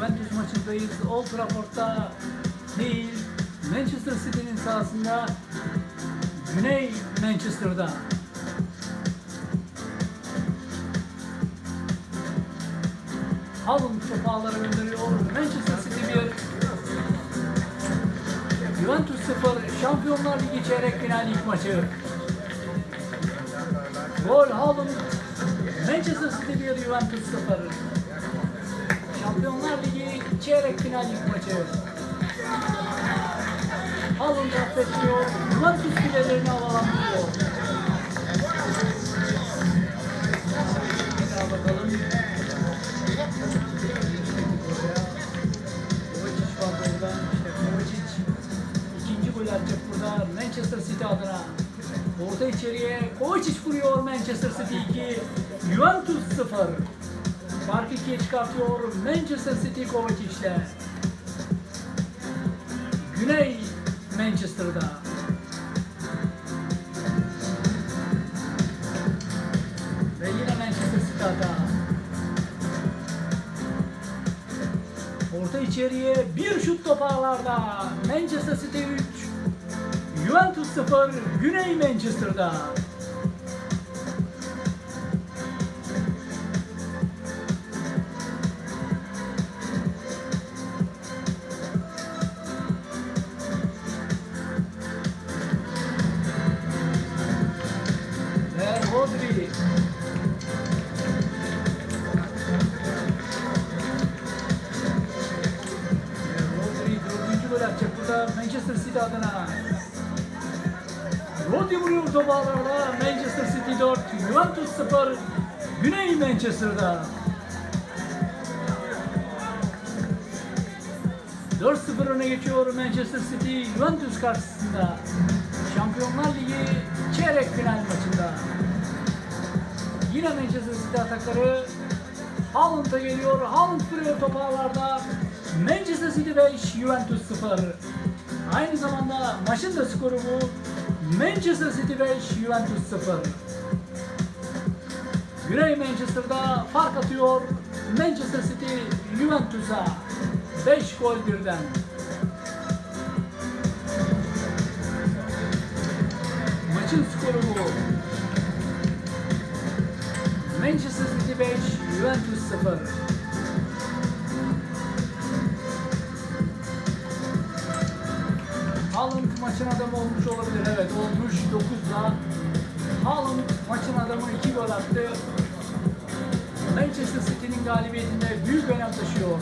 Juventus maçındayız. Old Trafford'da değil, Manchester City'nin sahasında Güney Manchester'da. Haaland topu ağlara gönderiyor. Manchester City 1, Juventus 0, Şampiyonlar Ligi çeyrek final ilk maçı. Gol Haaland, Manchester City 1, Juventus 0. Çeyrek final ilk maçı. Haaland affetmiyor, Juventus filelerini havalandırıyor. Manchester City adına. Orta içeriye Kovacic vuruyor Manchester City 2. Juventus 0. Fark 2'ye çıkartıyor Manchester City Kovacic'le. Güney Manchester'da. Ve yine Manchester City. Orta içeriye bir şut top ağlarda. Manchester City 3. Juventus 0. Güney Manchester'da. Manchester City adına. Rodri vuruyor topu ağlarda. Manchester City 4, Juventus 0, Güney Manchester'da. 4-0 öne geçiyor Manchester City Juventus karşısında. Şampiyonlar Ligi çeyrek final maçında. Yine Manchester City atakları Haaland'a geliyor. Haaland vuruyor topu ağlarda. Manchester City 5, Juventus 0. Aynı zamanda maçın da skoru bu. Manchester City 5, Juventus 0. Güney Manchester'da fark atıyor. Manchester City Juventus'a 5 gol birden. Maçın skoru bu. Manchester City 5, Juventus 0. maçın adamı olmuş olabilir. Evet olmuş 9'la. Haaland maçın adamı 2 gol attı. Manchester City'nin galibiyetinde büyük önem taşıyor.